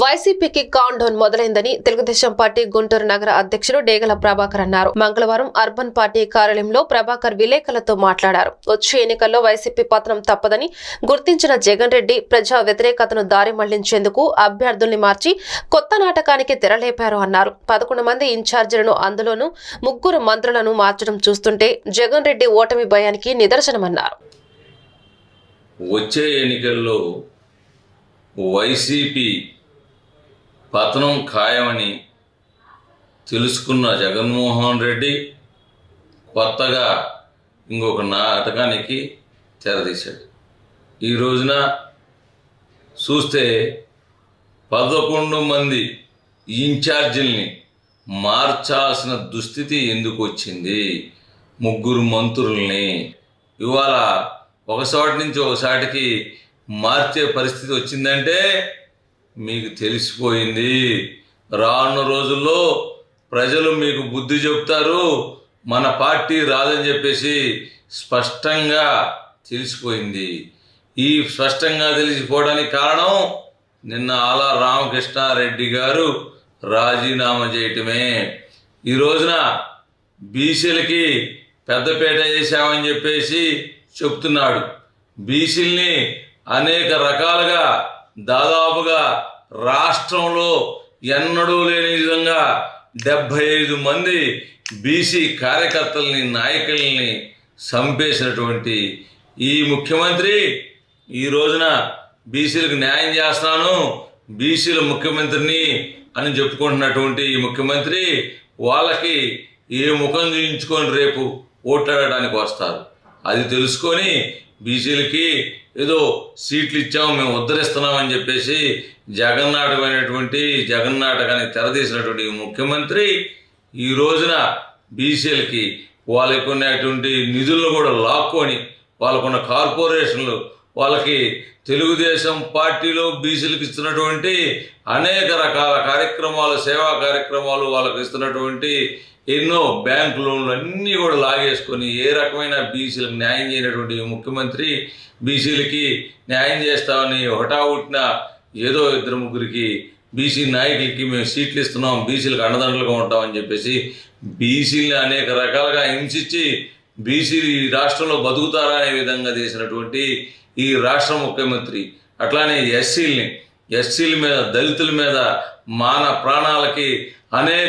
వైసీపీకి count down మొదలైందని Telugu Desam party Guntur నగర అధ్యక్షుడు డేగల ప్రభాకర్ అన్నారు. మంగళవారం అర్బన్ పార్టీ కార్యాలయంలో ప్రభాకర్ విలేకరులతో మాట్లాడారు. వచ్చే ఎన్నికల్లో వైసీపీ పతనం తప్పదని గుర్తించిన జగన్ రెడ్డి ప్రజా వ్యతిరేకతను దారి మళ్ళించేందుకు అభ్యర్థుల్ని మార్చి కొత్త నాటకానికి తెరలేపారు అన్నారు. పదకొండు మంది ఇన్ఛార్జీలను అందులోనూ ముగ్గురు మంత్రులను మార్చడం చూస్తుంటే జగన్ రెడ్డి ఓటమి భయానికి నిదర్శనమన్నారు. వచ్చే ఎన్నికల్లో వైసీపీ పతనం ఖాయమని తెలుసుకున్న జగన్మోహన్ రెడ్డి కొత్తగా ఇంకొక నాటకానికి తెరదీశాడు. ఈ రోజున చూస్తే పదకొండు మంది ఇన్ఛార్జీల్ని మార్చాల్సిన దుస్థితి ఎందుకు వచ్చింది? ముగ్గురు మంత్రుల్ని. ఇవాళ ఒకసాటి నుంచి ఒకసాటికి మార్చే పరిస్థితి వచ్చిందంటే మీకు తెలిసిపోయింది. రానున్న రోజుల్లో ప్రజలు మీకు బుద్ధి చెప్తారు మన పార్టీ రాదని చెప్పేసి స్పష్టంగా తెలిసిపోయింది. ఈ స్పష్టంగా తెలిసిపోవడానికి కారణం నిన్న ఆలా రామకృష్ణారెడ్డి గారు రాజీనామా చేయటమే. ఈ రోజున బీసీలకి పెద్దపేట చేశామని చెప్పేసి చెప్తున్నాడు. బీసీల్ని అనేక రకాలుగా దాదాపుగా రాష్ట్రంలో ఎన్నడూ లేని విధంగా డెబ్భై ఐదు మంది బీసీ కార్యకర్తల్ని నాయకుల్ని చంపేసినటువంటి ఈ ముఖ్యమంత్రి. ఈ రోజున బీసీలకు న్యాయం చేస్తాను బీసీల ముఖ్యమంత్రిని అని చెప్పుకుంటున్నటువంటి ఈ ముఖ్యమంత్రి వాళ్ళకి ఏ ముఖం చూయించుకొని రేపు ఓట్లాడడానికి వస్తారు. అది తెలుసుకొని బీసీలకి ఏదో సీట్లు ఇచ్చాము మేము ఉద్ధరిస్తున్నామని చెప్పేసి జగన్నాటకమైనటువంటి జగన్నాటకానికి తెరదీసినటువంటి ముఖ్యమంత్రి ఈ రోజున బీసీలకి వాళ్ళకున్నటువంటి నిధులను కూడా లాక్కొని వాళ్ళకున్న కార్పొరేషన్లు వాళ్ళకి తెలుగుదేశం పార్టీలో బీసీలకు ఇస్తున్నటువంటి అనేక రకాల కార్యక్రమాలు సేవా కార్యక్రమాలు వాళ్ళకి ఇస్తున్నటువంటి ఎన్నో బ్యాంక్ లోన్లు అన్నీ కూడా లాగేసుకొని ఏ రకమైన బీసీలకు న్యాయం చేయనటువంటి ముఖ్యమంత్రి బీసీలకి న్యాయం చేస్తామని హుటాహుటిన ఏదో ఇద్దరు ముగ్గురికి బీసీ నాయకులకి మేము సీట్లు ఇస్తున్నాం బీసీలకు అండదండలుగా ఉంటామని చెప్పేసి బీసీలని అనేక రకాలుగా హింసించి బీసీలు ఈ రాష్ట్రంలో బతుకుతారా అనే విధంగా చేసినటువంటి ఈ రాష్ట్ర ముఖ్యమంత్రి అట్లానే ఎస్సీల్ని ఎస్సీల మీద దళితుల మీద మాన ప్రాణాలకి అనేక